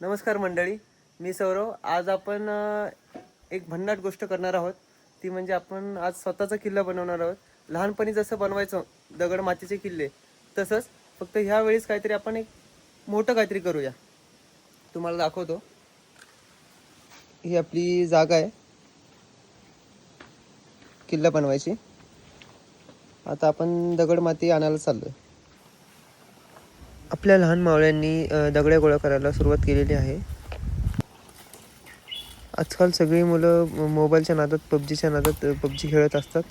नमस्कार मंडळी मी सौरव. आज आपण एक भन्नाट गोष्ट करणार आहोत. ती म्हणजे आपण आज स्वतःचा किल्ला बनवणार आहोत. लहानपणी जसं बनवायचं दगड मातीचे किल्ले तसंच फक्त ह्या वेळेस काहीतरी आपण एक मोठं काहीतरी करूया. तुम्हाला दाखवतो. ही आपली जागा आहे. किल्ला बनवायची. आता आपण दगड माती आणायला चाललो आहे आपल्या लहान मावळ्यांनी दगड्या गोळा करायला सुरुवात केलेली आहे. आजकाल सगळी मुलं मोबाईलच्या नादात पबजीच्या नादात पबजी खेळत असतात.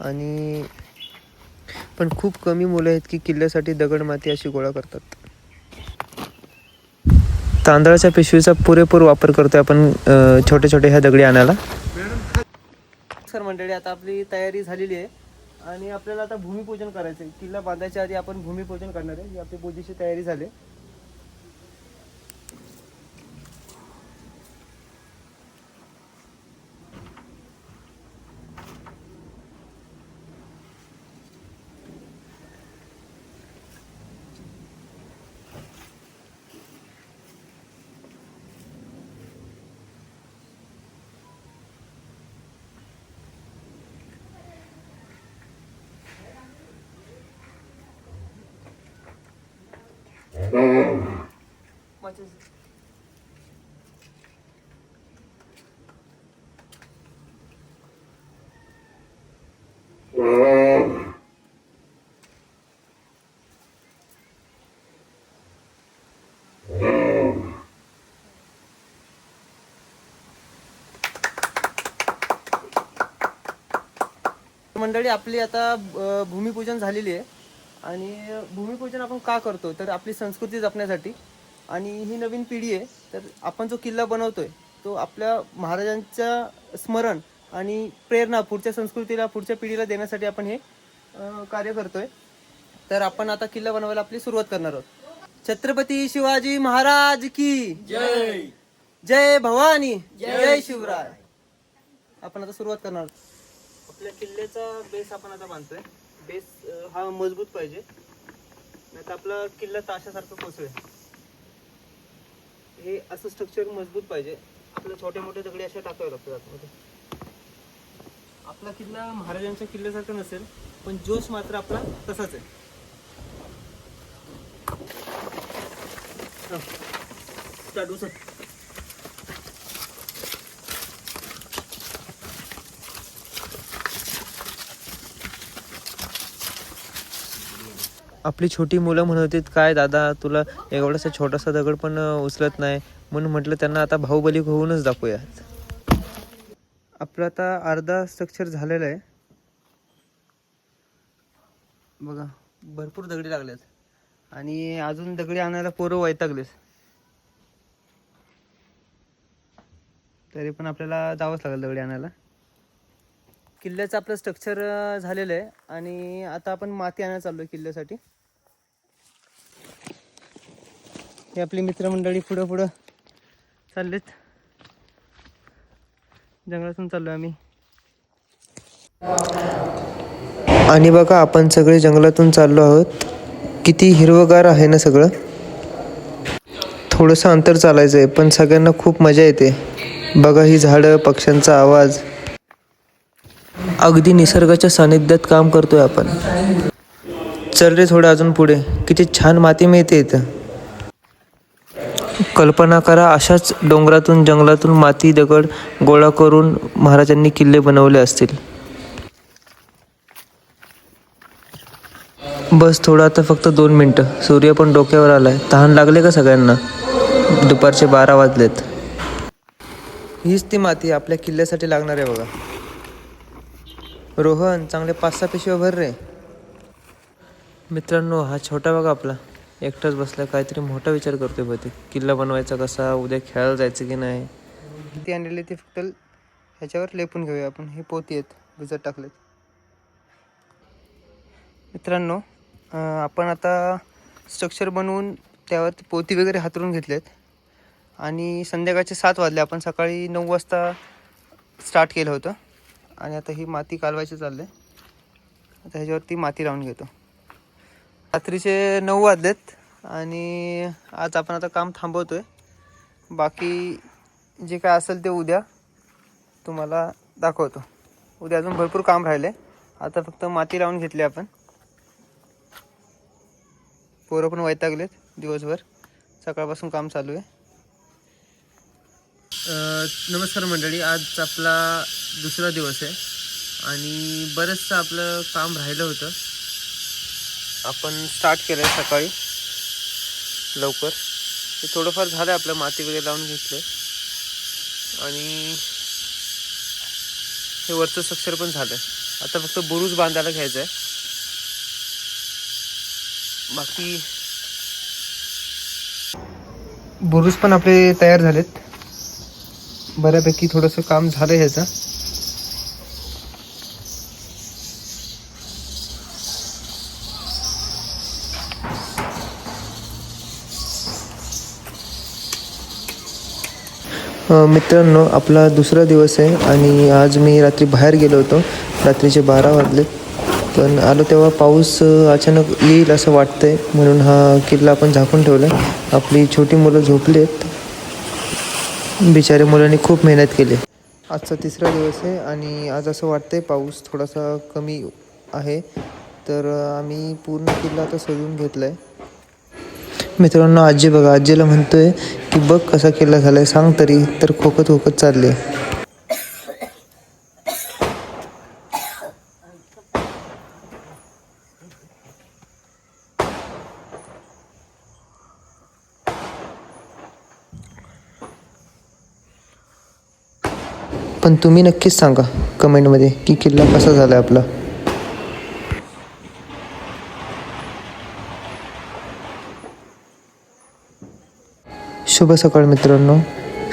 आणि पण खूप कमी मुलं आहेत की किल्ल्यासाठी दगड माती अशी गोळा करतात. तांदळाच्या पिशवीचा पुरेपूर वापर करतोय आपण छोटे छोटे ह्या दगडी आणायला. सर मंडळी आता आपली तयारी झालेली आहे. आणि आपल्याला आता भूमिपूजन करायचं आहे किल्ला बांधायच्या आधी आपण भूमिपूजन करणार आहे. ही आपली पूजेची तयारी झाली मंडळी आपली आता भूमिपूजन झालेली आहे. आणि भूमिपूजन आपण का करतो? तर आपली संस्कृती जपण्यासाठी. आणि ही नवीन पिढी आहे तर आपण जो किल्ला बनवतोय तो आपल्या महाराजांच्या स्मरण आणि प्रेरणा पुढच्या संस्कृतीला पुढच्या पिढीला देण्यासाठी आपण हे कार्य करतोय. तर आपण आता किल्ला बनवायला आपली सुरुवात करणार आहोत. छत्रपती शिवाजी महाराज की जय! जय भवानी जय शिवराय. आपण आता सुरुवात करणार आहोत. आपल्या किल्ल्याचा बेस आपण आता बांधतोय. बेस हा मजबूत पाहिजे. नाही तर आपला किल्ला ताशासारखं कोसळेल. हे असं स्ट्रक्चर मजबूत पाहिजे. आपल्या छोटे मोठे दगडी अशा टाकावे लागतात आतमध्ये. आपला किल्ला महाराजांच्या किल्ल्यासारखा नसेल पण जोश मात्र आपला तसाच आहे. चालू सर. आपली छोटी मुलं म्हणत होती काय दादा तुला एवढासा छोटासा दगड पण उचलत नाही. म्हणून म्हटलं त्यांना आता भाऊबली होऊनच दाखवूयात. आपलं आता अर्धा स्ट्रक्चर झालेलं आहे. बघा भरपूर दगडी लागल्यात आणि अजून दगडी आणायला पोरं वैतागलेस तरी पण आपल्याला जावंच लागेल दगडी आणायला. किल्ल्याचं आपलं स्ट्रक्चर झालेलं आहे. आणि आता आपण माती आणायला चाललो किल्ल्यासाठी. हे आपली मित्रमंडळी पुढं पुढं चाललेत. जंगलातून चाललो आम्ही. आणि बघा आपण सगळे जंगलातून चाललो आहोत. किती हिरवगार आहे ना सगळं? थोडंसं अंतर चालायचं आहे पण सगळ्यांना खूप मजा येते. बघा ही झाडं पक्ष्यांचा आवाज. अगदी निसर्गाच्या सानिध्यात काम करतोय आपण. चल रे थोडं अजून पुढे. किती छान माती मिळते इथं. कल्पना करा अशाच डोंगरातून जंगलातून माती दगड गोळा करून महाराजांनी किल्ले बनवले असतील. बस थोडं आता फक्त दोन मिनटं. सूर्य पण डोक्यावर आलाय. तहान लागले का सगळ्यांना? दुपारचे बारा वाजलेत. हीच ती माती आपल्या किल्ल्यासाठी लागणार आहे बघा. रोहन चांगले पाच सहा पिशव्या भर रे. मित्रांनो हा छोटा बघा आपला. एकटाच बसला काहीतरी मोठा विचार करतोय बघ ते. किल्ला बनवायचा कसा उद्या खेळायला जायचं की नाही? ती आणलेली ती फक्त ह्याच्यावर लेपून घेऊया आपण. हे पोती आहेत भिजत टाकलेत. मित्रांनो आपण आता स्ट्रक्चर बनवून त्यावर पोती वगैरे हातरून घेतलेत. आणि संध्याकाळचे सात वाजले. आपण सकाळी नऊ वाजता स्टार्ट केलं होतं. आणि आता ही माती कालवायची चालले आता ह्याच्यावरती माती लावून घेतो. रात्रीचे नऊ वाजलेत आणि आज आपण आता काम थांबवतोय. बाकी जे काय असेल ते उद्या तुम्हाला दाखवतो. उद्या अजून भरपूर काम राहिले. आता फक्त माती लावून घेतली आपण. पोरं पण वैतागलेत दिवसभर. सकाळपासून काम चालू आहे. नमस्कार मंडळी. आज आपला दुसरा दिवस आहे. आणि बरंचसं आपलं काम राहिलं होतं. आपण स्टार्ट केलं आहे सकाळी. लवकर. ते थोडंफार झालं आपलं माती वगैरे लावून घेतलं आणि हे वरचं स्ट्रक्चर पण झालं आता फक्त बुरुज बांधायला घ्यायचं आहे बाकी बुरुज पण आपले तयार झालेत. बऱ्यापैकी थोडंसं काम झालं ह्याचं. मित्रांनो आपला दुसरा दिवस आहे आणि आज मी रात्री बाहेर गेलो होतो. रात्रीचे बारा वाजले. पण आलो तेव्हा पाऊस अचानक येईल असं वाटतं आहे म्हणून हा किल्ला आपण झाकून ठेवला आपली छोटी मुलं झोपली आहेत बिचारे मुलांनी खूप मेहनत केली. आजचा तिसरा दिवस आहे आणि आज असं वाटतंय पाऊस थोडासा कमी आहे. तर आम्ही पूर्ण किल्ला आता सजवून घेतला आहे मित्रांनो आजी बघा आजीला म्हणतोय की बघ कसा किल्ला झालाय सांग तरी. तर खोकत खोकत चालले. पण तुम्ही नक्कीच सांगा कमेंटमध्ये की किल्ला कसा झालाय आपला. शुभ सकाळ मित्रांनो.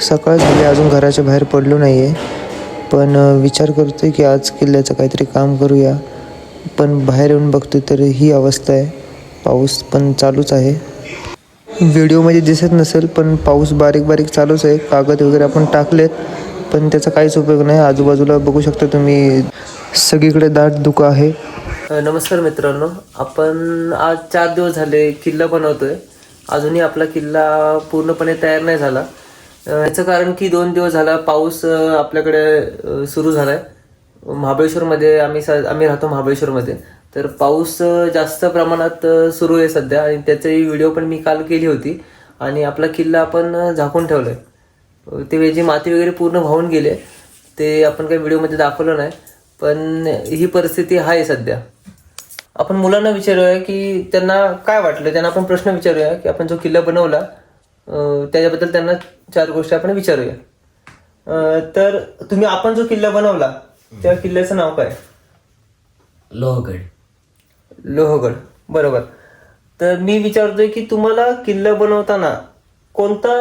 सकाळ झाली अजून घराच्या बाहेर पडलो नाही आहे पण विचार करतो आहे की आज किल्ल्याचं काहीतरी काम करूया. पण बाहेर येऊन बघतो तर ही अवस्था आहे. पाऊस पण चालूच आहे. व्हिडिओमध्ये दिसत नसेल पण पाऊस बारीक बारीक चालूच आहे. कागद वगैरे आपण टाकलेत पण त्याचा काहीच उपयोग नाही. आजूबाजूला बघू शकता तुम्ही सगळीकडे दाट धुकं आहे. नमस्कार मित्रांनो. आपण आज चार दिवस झाले किल्ला बनवतोय. अजूनही आपला किल्ला पूर्णपणे तयार नाही झाला. याचं कारण की दोन दिवस झाला पाऊस आपल्याकडे सुरू झाला आहे महाबळेश्वरमध्ये आम्ही स- आम्ही राहतो महाबळेश्वरमध्ये. तर पाऊस जास्त प्रमाणात सुरू आहे सध्या आणि त्याचाही व्हिडिओ पण मी काल केली होती आणि आपला किल्ला आपण झाकून ठेवला आहे ते जी माती वगैरे पूर्ण वाहून गेले. ते आपण काही व्हिडिओमध्ये दाखवलं नाही. पण ही परिस्थिती आहे सध्या. आपण मुलांना विचारूया की त्यांना काय वाटलं? त्यांना आपण प्रश्न विचारूया की आपण जो किल्ला बनवला त्याच्याबद्दल त्यांना चार गोष्टी आपण विचारूया. तर तुम्ही आपण जो किल्ला बनवला त्या किल्ल्याचं नाव काय? लोहगड. लोहगड. बरोबर. तर मी विचारतोय की तुम्हाला किल्ला बनवताना कोणता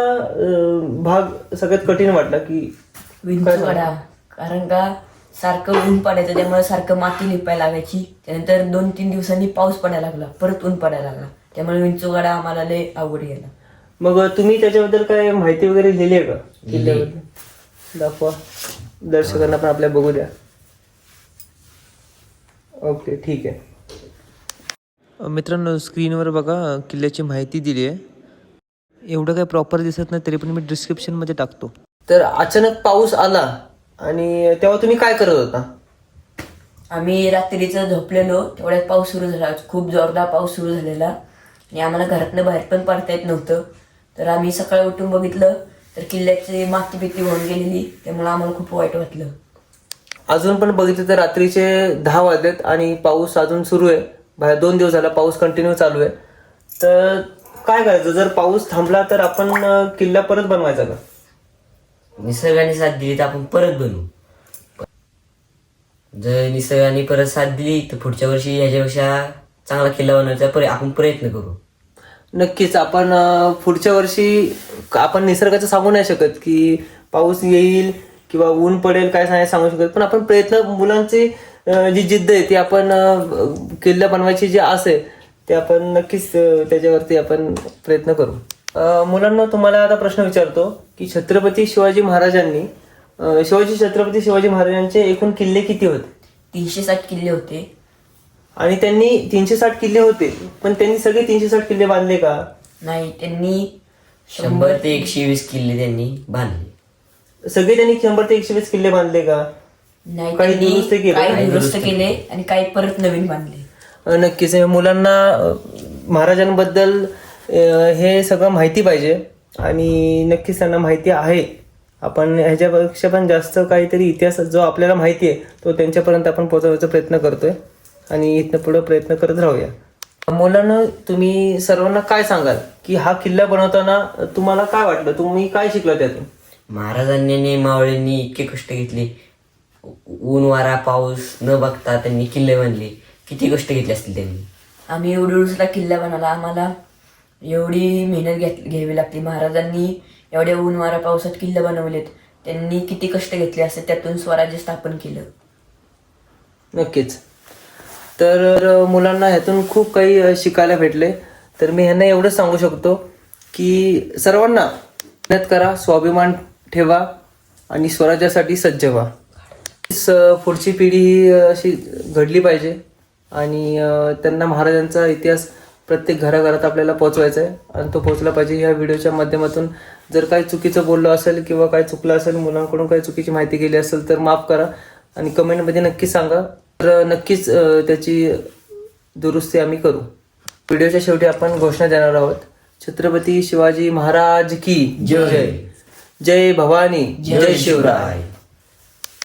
भाग सगळ्यात कठीण वाटला की कारण का? सारखं ऊन पडायचं त्यामुळे सारखं माती लिपायला लागायची. त्यानंतर दोन तीन दिवसांनी पाऊस पडायला लागला. परत ऊन पडायला लागला. त्यामुळे विंचूगाडा आम्हाला लय अवघड गेला मग तुम्ही त्याच्याबद्दल काय माहिती वगैरे लिहिली आहे का? किल्ल्याबद्दल? दाखवा. दर्शकांना पण आपल्या बघू द्या. ओके ठीक आहे. मित्रांनो स्क्रीनवर बघा किल्ल्याची माहिती दिली आहे. एवढं काय प्रॉपर दिसत नाही तरी पण मी डिस्क्रिप्शनमध्ये टाकतो. तर अचानक पाऊस आला. आणि तेव्हा तुम्ही काय करत होता? आम्ही रात्रीचं झोपलेलो. तेवढ्यात पाऊस सुरू झाला. खूप जोरदार पाऊस सुरू झालेला. आणि आम्हाला घरातनं बाहेर पण पडता येत नव्हतं. तर आम्ही सकाळी उठून बघितलं तर किल्ल्याची माती बिती होऊन गेलेली. त्यामुळे आम्हाला खूप वाईट वाटलं. अजून पण बघितलं तर रात्रीचे दहा वाजलेत आणि पाऊस अजून सुरू आहे. बाहेर दोन दिवस झाला पाऊस कंटिन्यू चालू आहे. तर काय करायचं? जर पाऊस थांबला तर आपण अं, किल्ला परत बनवायचा का? निसर्गाने साथ दिली तर आपण परत बनू. जर निसर्गाने परत साथ दिली तर पुढच्या वर्षी ह्याच्यापेक्षा चांगला किल्ला बनवायचा पर आपण प्रयत्न करू. नक्कीच आपण पुढच्या वर्षी आपण निसर्गाचं सांगू नाही शकत की पाऊस येईल किंवा ऊन पडेल काय नाही सांगू शकत पण आपण प्रयत्न मुलांची जी जिद्द आहे ती आपण किल्ला बनवायची जी आस आहे ते आपण नक्कीच त्याच्यावरती आपण प्रयत्न करू. मुलांना तुम्हाला आता प्रश्न विचारतो की छत्रपती शिवाजी महाराजांनी शिवाजी छत्रपती शिवाजी महाराजांचे एकूण किल्ले किती होते? तीनशे साठ किल्ले होते. आणि त्यांनी तीनशे साठ किल्ले होते पण त्यांनी सगळे तीनशे साठ किल्ले बांधले का? नाही त्यांनी शंभर ते एकशे वीस किल्ले त्यांनी बांधले. सगळे त्यांनी शंभर ते एकशे वीस किल्ले बांधले का? नाही काही त्यांनी दुरुस्त केले? काही दुरुस्त केले आणि काही परत नवीन बांधले. अ, नक्कीच. हे मुलांना अ, महाराजांबद्दल हे सगळं माहिती पाहिजे. आणि नक्कीच त्यांना माहिती आहे. आपण ह्याच्यापेक्षा पण जास्त काहीतरी इतिहास जो आपल्याला माहिती आहे तो त्यांच्यापर्यंत आपण पोहोचवण्याचा प्रयत्न करतोय. आणि इथनं पुढे प्रयत्न करत राहूया. मुलांना तुम्ही सर्वांना काय सांगाल? की हा किल्ला बनवताना तुम्हाला काय वाटलं? तुम्ही काय शिकला त्यातून? महाराजांनी आणि मावळींनी इतके कष्ट घेतले. ऊन वारा पाऊस न बघता त्यांनी किल्ले बांधले. किती कष्ट घेतले असतील त्यांनी? आम्ही एवढी उडूसला किल्ला बनवला. आम्हाला एवढी मेहनत घेत घ्यावी लागते. महाराजांनी एवढ्या ऊन वारा पावसात किल्ले बनवलेत. त्यांनी किती कष्ट घेतले असते त्यातून स्वराज्य स्थापन केलं. नक्कीच. तर मुलांना ह्यातून खूप काही शिकायला भेटले. तर मी ह्यांना एवढंच सांगू शकतो की सर्वांना मेहनत करा स्वाभिमान ठेवा आणि स्वराज्यासाठी सज्ज व्हा. स- पुढची पिढी ही अशी घडली पाहिजे आणि त्यांना महाराजांचा इतिहास प्रत्येक घराघरात आपल्याला पोहोचवायचा आहे आणि तो पोहोचला पाहिजे ह्या व्हिडिओच्या माध्यमातून. जर काही चुकीचं बोललो असेल किंवा काही चुकलं असेल मुलांकडून काही चुकीची माहिती गेली असेल तर माफ करा आणि कमेंटमध्ये नक्कीच सांगा. तर नक्कीच त्याची दुरुस्ती आम्ही करू. व्हिडिओच्या शेवटी आपण घोषणा देणार आहोत. छत्रपती शिवाजी महाराज की जय. जय. भवानी. जय शिवराय.